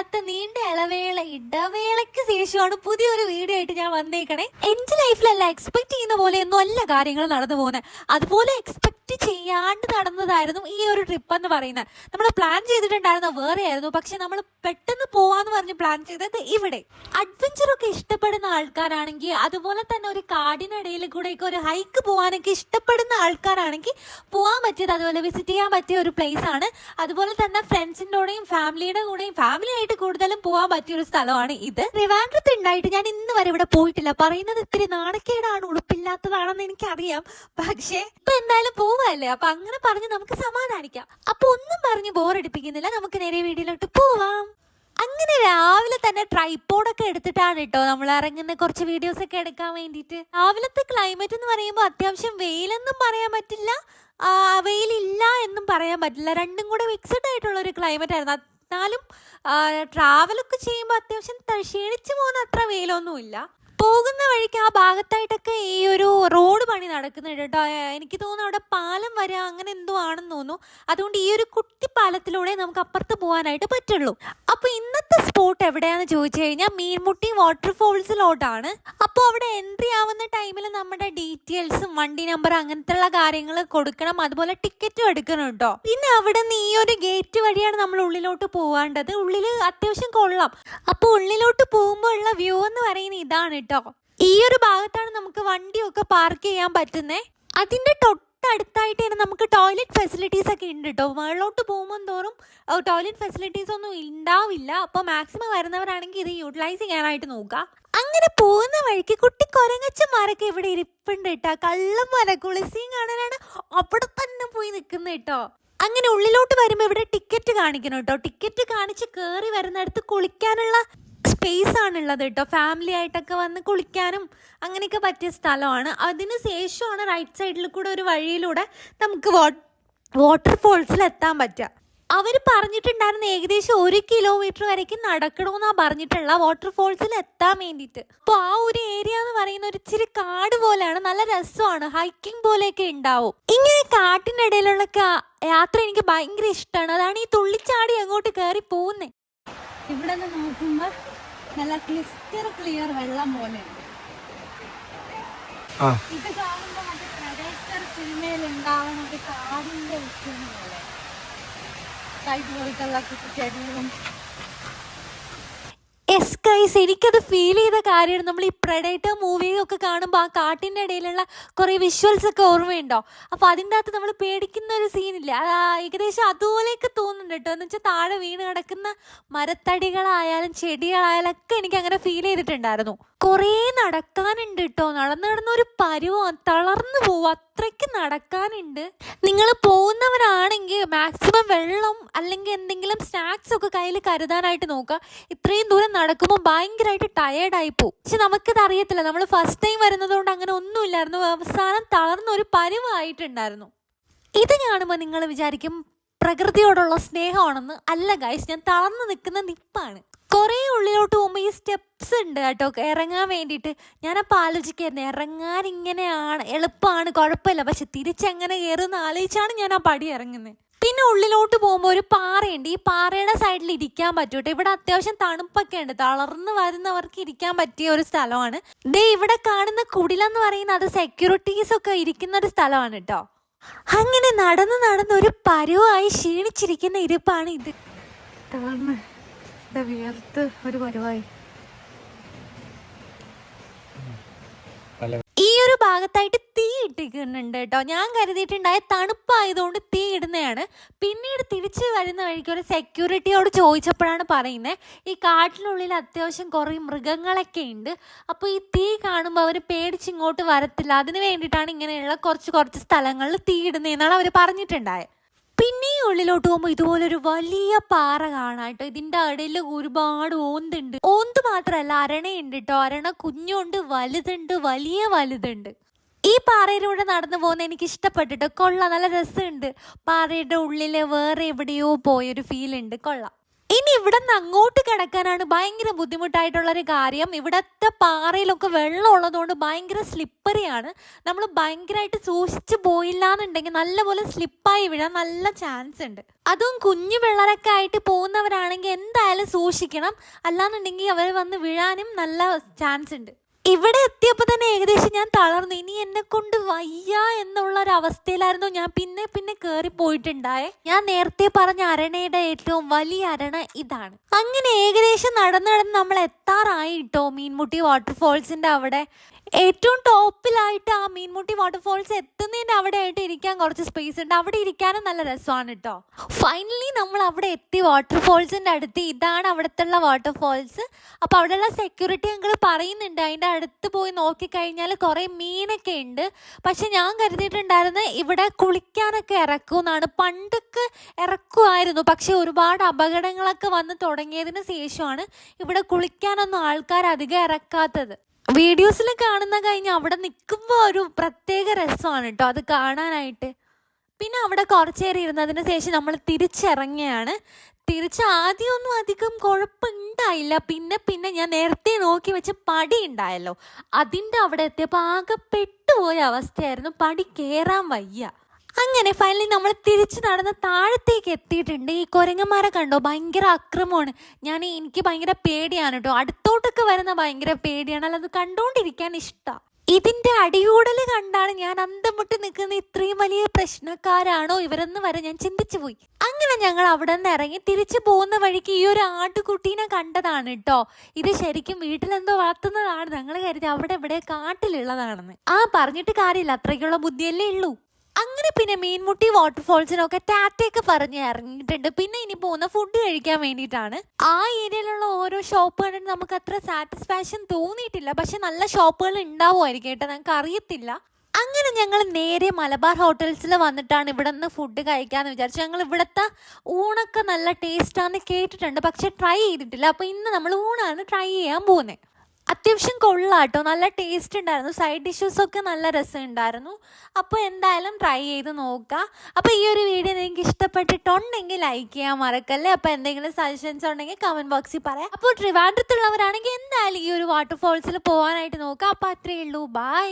കാലത്ത് നീണ്ട ഇളവേള ഇടവേളയ്ക്ക് ശേഷമാണ് പുതിയൊരു വീഡിയോ ആയിട്ട് ഞാൻ വന്നേക്കണേ. എന്റെ ലൈഫിലല്ല എക്സ്പെക്ട് ചെയ്യുന്ന പോലെ ഒന്നും അല്ല കാര്യങ്ങൾ നടന്നു പോകുന്നത് അതുപോലെ എക്സ്പെക്ട് ചെയ്യാണ്ട് നടന്നതായിരുന്നു ഈ ഒരു ട്രിപ്പ് എന്ന് പറയുന്നത് നമ്മൾ പ്ലാൻ ചെയ്തിട്ടുണ്ടായിരുന്ന വേറെ ആയിരുന്നു പക്ഷെ നമ്മൾ പെട്ടെന്ന് പോവാന്ന് പറഞ്ഞ് പ്ലാൻ ചെയ്തത് ഇവിടെ. അഡ്വഞ്ചർ ഒക്കെ ഇഷ്ടപ്പെടുന്ന ആൾക്കാരാണെങ്കിൽ അതുപോലെ തന്നെ ഒരു കാടിനിടയിൽ കൂടെയൊക്കെ ഒരു ഹൈക്ക് പോകാനൊക്കെ ഇഷ്ടപ്പെടുന്ന ആൾക്കാരാണെങ്കിൽ പോകാൻ പറ്റിയത് അതുപോലെ വിസിറ്റ് ചെയ്യാൻ പറ്റിയ ഒരു പ്ലേസ് ആണ്. അതുപോലെ തന്നെ ഫ്രണ്ട്സിന്റെ കൂടെയും ഫാമിലിയുടെ കൂടെയും ഫാമിലി ആയിട്ട് കൂടുതലും പോകാൻ പറ്റിയ ഒരു സ്ഥലമാണ് ഇത്. ട്രിവാൻഡ്രത്ത് ഉണ്ടായിട്ട് ഞാൻ ഇന്ന് വരെ ഇവിടെ പോയിട്ടില്ല. പറയുന്നത് ഇത്തിരി നാണക്കേടാണ്. ഉടുപ്പില്ലാത്തതാണെന്ന് എനിക്കറിയാം. പക്ഷേ ഇപ്പൊ എന്തായാലും പോവല്ലേ അപ്പൊ അങ്ങനെ പറഞ്ഞ് നമുക്ക് സമാധാനിക്കാം. അപ്പൊ ഒന്നും പറഞ്ഞ് ബോറടിപ്പിക്കുന്നില്ല. നമുക്ക് നേരെ വീട്ടിലോട്ട് പോവാം. അങ്ങനെ രാവിലെ തന്നെ ട്രൈപ്പോഡൊക്കെ എടുത്തിട്ടാണ് കേട്ടോ നമ്മൾ ഇറങ്ങുന്ന കുറച്ച് വീഡിയോസ് ഒക്കെ എടുക്കാൻ വേണ്ടിയിട്ട്. രാവിലത്തെ ക്ലൈമറ്റ് എന്ന് പറയുമ്പോൾ അത്യാവശ്യം വെയിലെന്നും പറയാൻ പറ്റില്ല. വെയിലില്ല എന്നും പറയാൻ പറ്റില്ല. രണ്ടും കൂടെ മിക്സഡ് ആയിട്ടുള്ള ഒരു ക്ലൈമറ്റ് ആയിരുന്നു. എന്നാലും ട്രാവലൊക്കെ ചെയ്യുമ്പോൾ അത്യാവശ്യം ക്ഷീണിച്ചു പോകുന്ന അത്ര വെയിലൊന്നുമില്ല. പോകുന്ന വഴിക്ക് ആ ഭാഗത്തായിട്ടൊക്കെ ഈ ഒരു റോഡ് പണി നടക്കുന്നുണ്ട് കേട്ടോ. എനിക്ക് തോന്നുന്നു അവിടെ പാലം വരെ അങ്ങനെ എന്തോ ആണെന്ന് തോന്നുന്നു. അതുകൊണ്ട് ഈ ഒരു കുട്ടി പാലത്തിലൂടെ നമുക്ക് അപ്പുറത്ത് പോകാനായിട്ട് പറ്റുള്ളൂ. അപ്പൊ ഇന്നത്തെ സ്പോട്ട് എവിടെയാന്ന് ചോദിച്ചു കഴിഞ്ഞാൽ മീൻമുട്ടി വാട്ടർഫോൾസിലോട്ടാണ്. അപ്പോൾ അവിടെ എൻട്രി ആവുന്ന ടൈമിൽ നമ്മുടെ ഡീറ്റെയിൽസും വണ്ടി നമ്പർ അങ്ങനത്തെ ഉള്ള കാര്യങ്ങൾ കൊടുക്കണം. അതുപോലെ ടിക്കറ്റും എടുക്കണം കേട്ടോ. പിന്നെ അവിടെ നിന്ന് ഈ ഒരു ഗേറ്റ് വഴിയാണ് നമ്മൾ ഉള്ളിലോട്ട് പോകേണ്ടത് ഉള്ളിൽ അത്യാവശ്യം കൊള്ളാം. അപ്പോൾ ഉള്ളിലോട്ട് പോകുമ്പോൾ ഉള്ള വ്യൂ എന്ന് പറയുന്നത് ഇതാണ് കേട്ടോ. ഈ ഒരു ഭാഗത്താണ് നമുക്ക് വണ്ടിയൊക്കെ പാർക്ക് ചെയ്യാൻ പറ്റുന്നേ. അതിന്റെ തൊട്ടടുത്തായിട്ട് തന്നെ നമുക്ക് ടോയ്ലറ്റ് ഫെസിലിറ്റീസ് ഒക്കെ ഉണ്ട് കേട്ടോ. മുകളിലോട്ട് പോകുമ്പോൾ തോറും ടോയ്ലറ്റ് ഫെസിലിറ്റീസ് ഒന്നും ഉണ്ടാവില്ല അപ്പോൾ മാക്സിമം വരുന്നവരാണെങ്കിൽ ഇത് യൂട്ടിലൈസ് ചെയ്യാനായിട്ട് നോക്കുക അങ്ങനെ പോകുന്ന വഴിക്ക് കുട്ടി കൊരങ്ങച്ചന്മാരൊക്കെ ഇവിടെ ഇരിപ്പുണ്ട് കേട്ടോ. കള്ളം വരെ കുളിസിയും കാണാനാണ് അവിടെ തന്നെ പോയി നിൽക്കുന്നത് കേട്ടോ. അങ്ങനെ ഉള്ളിലോട്ട് വരുമ്പോൾ ഇവിടെ ടിക്കറ്റ് കാണിക്കണം കേട്ടോ. ടിക്കറ്റ് കാണിച്ച് കയറി വരുന്നിടത്ത് കുളിക്കാനുള്ള സ്പേസ് ആണുള്ളത് കേട്ടോ. ഫാമിലി ആയിട്ടൊക്കെ വന്ന് കുളിക്കാനും അങ്ങനെയൊക്കെ പറ്റിയ സ്ഥലമാണ്. അതിന് ശേഷമാണ് റൈറ്റ് സൈഡിൽ കൂടെ ഒരു വഴിയിലൂടെ നമുക്ക് വാട്ടർഫോൾസിൽ എത്താൻ പറ്റുക. അവർ പറഞ്ഞിട്ടുണ്ടായിരുന്നു ഏകദേശം ഒരു കിലോമീറ്റർ വരയ്ക്കും നടക്കണമെന്നാണ് പറഞ്ഞിട്ടുള്ള വാട്ടർഫോൾസിൽ എത്താൻ വേണ്ടിയിട്ട്. അപ്പോൾ ആ ഒരു ഏരിയ എന്ന് പറയുന്ന ഒരു ഇച്ചിരി കാട് പോലെയാണ്. നല്ല രസമാണ്. ഹൈക്കിംഗ് പോലെയൊക്കെ ഉണ്ടാവും. ഇങ്ങനെ കാട്ടിനിടയിലുള്ള ഇടയിലുള്ള യാത്ര എനിക്ക് ഭയങ്കര ഇഷ്ടമാണ്. അതാണ് ഈ തുള്ളിച്ചാടി അങ്ങോട്ട് കയറി പോകുന്നത് ഇവിടെ നിന്ന് നോക്കുമ്പോ നല്ല ക്ലിസ്റ്റർ ക്ലിയർ വെള്ളം പോലെ ആ. ഇത് കാണുമ്പോ മറ്റേ പ്രൊഡക്ടർ സിനിമയിൽ ഉണ്ടാവുന്ന ഒരു കാടിന്റെ വിഷയം പോലെ. പോയിട്ടുള്ള ചെടികളും ഗൈസ് എനിക്കത് ഫീൽ ചെയ്ത കാര്യമാണ്. നമ്മൾ ഈ പ്രഡേറ്റർ മൂവിയൊക്കെ കാണുമ്പോൾ ആ കാട്ടിന്റെ ഇടയിലുള്ള കുറേ വിഷ്വൽസ് ഒക്കെ ഓർമ്മയുണ്ടോ? അപ്പോൾ അതിന്റെ അകത്ത് നമ്മൾ പേടിക്കുന്ന ഒരു സീനില്ല ഏകദേശം അതുപോലെയൊക്കെ തോന്നുന്നുണ്ട് കേട്ടോ. എന്ന് വെച്ചാൽ താഴെ വീണ് കിടക്കുന്ന മരത്തടികളായാലും ചെടികളായാലും ഒക്കെ എനിക്ക് അങ്ങനെ ഫീൽ ചെയ്തിട്ടുണ്ടായിരുന്നു. കുറേ നടക്കാനുണ്ട് കേട്ടോ. നടന്ന് നടന്ന ഒരു പരുവം തളർന്നു പോവും. അത്രയ്ക്ക് നടക്കാനുണ്ട്. നിങ്ങൾ പോകുന്നവരാണെങ്കിൽ മാക്സിമം വെള്ളം അല്ലെങ്കിൽ എന്തെങ്കിലും സ്നാക്സ് ഒക്കെ കയ്യിൽ കരുതാനായിട്ട് നോക്കുക. ഇത്രയും ദൂരം നടക്കുമ്പോൾ ഭയങ്കരമായിട്ട് ടയേർഡായി പോകും പക്ഷെ നമുക്കിത് അറിയത്തില്ല. നമ്മൾ ഫസ്റ്റ് ടൈം വരുന്നതുകൊണ്ട് അങ്ങനെ ഒന്നുമില്ലായിരുന്നു. അവസാനം തളർന്ന ഒരു പരിവായിട്ടുണ്ടായിരുന്നു. ഇത് കാണുമ്പോൾ നിങ്ങൾ വിചാരിക്കും പ്രകൃതിയോടുള്ള സ്നേഹമാണെന്ന്. അല്ല ഗൈസ് ഞാൻ തളർന്നു നിൽക്കുന്ന നിപ്പാണ്. കുറേ ഉള്ളിലോട്ട് പോകുമ്പോൾ ഈ സ്റ്റെപ്സ് ഉണ്ട് കേട്ടോ. ഇറങ്ങാൻ വേണ്ടിയിട്ട്. ഞാനപ്പോൾ ആലോചിക്കായിരുന്നു. ഇറങ്ങാൻ ഇങ്ങനെയാണ് എളുപ്പമാണ് കുഴപ്പമില്ല. പക്ഷെ തിരിച്ചെങ്ങനെ കയറുമെന്ന് ആലോചിച്ചാണ് ഞാൻ ആ പടി ഇറങ്ങുന്നത്. പിന്നെ ഉള്ളിലോട്ട് പോകുമ്പോൾ ഒരു പാറയുണ്ട്. ഈ പാറയുടെ സൈഡിൽ ഇരിക്കാൻ പറ്റൂട്ടോ. ഇവിടെ അത്യാവശ്യം തണുപ്പൊക്കെ ഉണ്ട്. തളർന്നു വരുന്നവർക്ക് ഇരിക്കാൻ പറ്റിയ ഒരു സ്ഥലമാണ്. ദേ ഇവിടെ കാണുന്ന കുടിലെന്ന് പറയുന്നത് അത് സെക്യൂരിറ്റീസ് ഒക്കെ ഇരിക്കുന്ന ഒരു സ്ഥലമാണ് കേട്ടോ. അങ്ങനെ നടന്ന് നടന്ന് ഒരു പരുവായി ക്ഷീണിച്ചിരിക്കുന്ന ഇരിപ്പാണ് ഇത്. തളർന്ന്. ഇത് വിയർത്ത് ഒരു പരുവായി. ഈ ഒരു ഭാഗത്തായിട്ട് തീ ഇട്ടിക്കുന്നുണ്ട് കേട്ടോ. ഞാൻ കരുതിയിട്ടുണ്ടായ തണുപ്പായതുകൊണ്ട് തീ ഇടുന്നതാണ്. പിന്നീട് തിരിച്ചു വരുന്ന വഴിക്ക് ഒരു സെക്യൂരിറ്റിയോട് ചോദിച്ചപ്പോഴാണ് പറയുന്നത് ഈ കാട്ടിനുള്ളിൽ അത്യാവശ്യം കുറേ മൃഗങ്ങളൊക്കെ ഉണ്ട്. അപ്പോൾ ഈ തീ കാണുമ്പോൾ അവർ പേടിച്ചിങ്ങോട്ട് വരത്തില്ല. അതിന് വേണ്ടിയിട്ടാണ് ഇങ്ങനെയുള്ള കുറച്ച് കുറച്ച് സ്ഥലങ്ങളിൽ തീ ഇടുന്നതെന്നാണ് അവർ പറഞ്ഞിട്ടുണ്ടായത് പിന്നെ ഈ ഉള്ളിലോട്ട് പോകുമ്പോൾ ഇതുപോലൊരു വലിയ പാറ കാണാട്ടോ. ഇതിന്റെ ഇടയിൽ ഒരുപാട് ഓന്തുണ്ട്. ഓന്ത് മാത്രമല്ല അരണയുണ്ട് കേട്ടോ അരണ കുഞ്ഞുണ്ട് വലുതുണ്ട് വലിയ വലുതുണ്ട്. ഈ പാറയിലൂടെ നടന്നു പോകുന്ന എനിക്ക് ഇഷ്ടപ്പെട്ടിട്ട് കൊള്ള. നല്ല രസമുണ്ട്. പാറയുടെ ഉള്ളിലെ വേറെ എവിടെയോ പോയൊരു ഫീൽ ഉണ്ട്. കൊള്ളാം. ഇനി ഇവിടെ നിന്ന് അങ്ങോട്ട് കിടക്കാനാണ് ഭയങ്കര ബുദ്ധിമുട്ടായിട്ടുള്ള ഒരു കാര്യം. ഇവിടത്തെ പാറയിലൊക്കെ വെള്ളം ഉള്ളതുകൊണ്ട് ഭയങ്കര സ്ലിപ്പറിയാണ് നമ്മൾ ഭയങ്കരമായിട്ട് സൂക്ഷിച്ചു പോയില്ല എന്നുണ്ടെങ്കിൽ നല്ലപോലെ സ്ലിപ്പായി വീഴാൻ നല്ല ചാൻസ് ഉണ്ട്. അതും കുഞ്ഞു പിള്ളേരൊക്കെ ആയിട്ട് പോകുന്നവരാണെങ്കിൽ എന്തായാലും സൂക്ഷിക്കണം. അല്ലാന്നുണ്ടെങ്കിൽ അവർ വന്ന് വീഴാനും നല്ല ചാൻസ് ഉണ്ട്. ഇവിടെ എത്തിയപ്പോൾ തന്നെ ഏകദേശം ഞാൻ തളർന്നു. ഇനി എന്നെ കൊണ്ട് വയ്യ എന്നുള്ള ഒരു അവസ്ഥയിലായിരുന്നു ഞാൻ പിന്നെ പിന്നെ കയറി പോയിട്ടുണ്ടായേ. ഞാൻ നേരത്തെ പറഞ്ഞ അരണയുടെ ഏറ്റവും വലിയ അരണ ഇതാണ്. അങ്ങനെ ഏകദേശം നടന്ന് നടന്ന് നമ്മൾ എത്താറായി കേട്ടോ മീൻമുട്ടി വാട്ടർഫോൾസിന്റെ അവിടെ. ഏറ്റവും ടോപ്പിലായിട്ട് ആ മീൻമുട്ടി വാട്ടർഫോൾസ് എത്തുന്നതിന്റെ അവിടെ ആയിട്ട് ഇരിക്കാൻ കുറച്ച് സ്പേസ് ഉണ്ട്. അവിടെ ഇരിക്കാനും നല്ല രസമാണ് കേട്ടോ ഫൈനലി നമ്മൾ അവിടെ എത്തി വാട്ടർഫോൾസിന്റെ അടുത്ത്. ഇതാണ് അവിടുത്തെ വാട്ടർഫോൾസ് അപ്പൊ അവിടെയുള്ള സെക്യൂരിറ്റി ഞങ്ങൾ പറയുന്നുണ്ട്. അതിന്റെ അടുത്ത് പോയി നോക്കിക്കഴിഞ്ഞാൽ കുറെ മീനൊക്കെ ഉണ്ട്. പക്ഷെ ഞാൻ കരുതിയിട്ടുണ്ടായിരുന്നു ഇവിടെ കുളിക്കാനൊക്കെ ഇറക്കുമെന്നാണ്. പണ്ടൊക്കെ ഇറക്കുമായിരുന്നു. പക്ഷെ ഒരുപാട് അപകടങ്ങളൊക്കെ വന്ന് തുടങ്ങിയതിന് ശേഷമാണ് ഇവിടെ കുളിക്കാനൊന്നും ആൾക്കാർ അധികം ഇറക്കാത്തത്. വീഡിയോസിൽ കാണുന്ന കഴിഞ്ഞ് അവിടെ നിൽക്കുമ്പോൾ ഒരു പ്രത്യേക രസമാണ് കേട്ടോ അത് കാണാനായിട്ട്. പിന്നെ അവിടെ കുറച്ച് നേരം ഇരുന്നതിന് ശേഷം നമ്മൾ തിരിച്ചിറങ്ങിയാണ് തിരിച്ച് ആദ്യമൊന്നും അധികം കുഴപ്പമുണ്ടായില്ല. പിന്നെ പിന്നെ ഞാൻ നേരത്തെ നോക്കി വെച്ച പടി ഉണ്ടായല്ലോ. അതിന്റെ അവിടെ എത്തിയപ്പോൾ ആകെ പെട്ടുപോയ അവസ്ഥയായിരുന്നു. പടി കയറാൻ വയ്യ. അങ്ങനെ ഫൈനലി നമ്മൾ തിരിച്ച് നടന്ന് താഴത്തേക്ക് എത്തിയിട്ടുണ്ട്. ഈ കുരങ്ങന്മാരെ കണ്ടോ? ഭയങ്കര അക്രമമാണ്. ഞാൻ എനിക്ക് ഭയങ്കര പേടിയാണ് കേട്ടോ. അടുത്തോട്ടൊക്കെ വരുന്ന ഭയങ്കര പേടിയാണ്. അല്ലാതെ അത് കണ്ടുകൊണ്ടിരിക്കാൻ ഇഷ്ടമാണ് ഇതിന്റെ അടിയൂടൽ കണ്ടാണ് ഞാൻ അന്തം മുട്ടി നിൽക്കുന്ന ഇത്രയും വലിയ പ്രശ്നക്കാരാണോ ഇവരെന്ന് വരെ ഞാൻ ചിന്തിച്ചു പോയി. അങ്ങനെ ഞങ്ങൾ അവിടെ നിന്ന് ഇറങ്ങി തിരിച്ചു പോകുന്ന വഴിക്ക് ഈ ഒരു ആട്ടുകുട്ടീനെ കണ്ടതാണ് കേട്ടോ. ഇത് ശരിക്കും വീട്ടിലെന്തോ വളർത്തുന്നതാണ് ഞങ്ങൾ കരുതി അവിടെ ഇവിടെ കാട്ടിലുള്ളതാണെന്ന്. ആ പറഞ്ഞിട്ട് കാര്യമില്ല. അത്രയ്ക്കുള്ള ബുദ്ധിയല്ലേ ഉള്ളൂ. അങ്ങനെ പിന്നെ മീൻമുട്ടി വാട്ടർഫോൾസിനൊക്കെ ടാറ്റയൊക്കെ പറഞ്ഞ് ഇറങ്ങിയിട്ടുണ്ട്. പിന്നെ ഇനി പോകുന്ന ഫുഡ് കഴിക്കാൻ വേണ്ടിയിട്ടാണ്. ആ ഏരിയയിലുള്ള ഓരോ ഷോപ്പ് കണ്ടിട്ട് നമുക്ക് അത്ര സാറ്റിസ്ഫാക്ഷൻ തോന്നിയിട്ടില്ല. പക്ഷെ നല്ല ഷോപ്പുകൾ ഉണ്ടാവുമായിരിക്കും കേട്ടോ. ഞങ്ങൾക്ക് അറിയത്തില്ല. അങ്ങനെ ഞങ്ങൾ നേരെ മലബാർ ഹോട്ടൽസിൽ വന്നിട്ടാണ് ഇവിടെ നിന്ന് ഫുഡ് കഴിക്കാമെന്ന് വിചാരിച്ചു ഞങ്ങൾ ഇവിടുത്തെ ഊണൊക്കെ നല്ല ടേസ്റ്റാന്ന് കേട്ടിട്ടുണ്ട്. പക്ഷെ ട്രൈ ചെയ്തിട്ടില്ല. അപ്പോൾ ഇന്ന് നമ്മൾ ഊണാണ് ട്രൈ ചെയ്യാൻ പോകുന്നത്. അത്യാവശ്യം കൊള്ളാട്ടോ. നല്ല ടേസ്റ്റ് ഉണ്ടായിരുന്നു. സൈഡ് ഡിഷസ് ഒക്കെ നല്ല രസമുണ്ടായിരുന്നു. അപ്പോൾ എന്തായാലും ട്രൈ ചെയ്ത് നോക്കുക അപ്പോൾ ഈ ഒരു വീഡിയോ നിങ്ങൾക്ക് ഇഷ്ടപ്പെട്ടിട്ടുണ്ടെങ്കിൽ ലൈക്ക് ചെയ്യാൻ മറക്കല്ലേ? അപ്പോൾ എന്തെങ്കിലും സജഷൻസ് ഉണ്ടെങ്കിൽ കമന്റ് ബോക്സിൽ പറയാം. അപ്പോൾ ട്രിവാൻഡ്രത്തുള്ളവരാണെങ്കിൽ എന്തായാലും ഈ ഒരു വാട്ടർഫോൾസിൽ പോകാനായിട്ട് നോക്കുക അപ്പോൾ അത്രയേ ഉള്ളൂ. ബൈ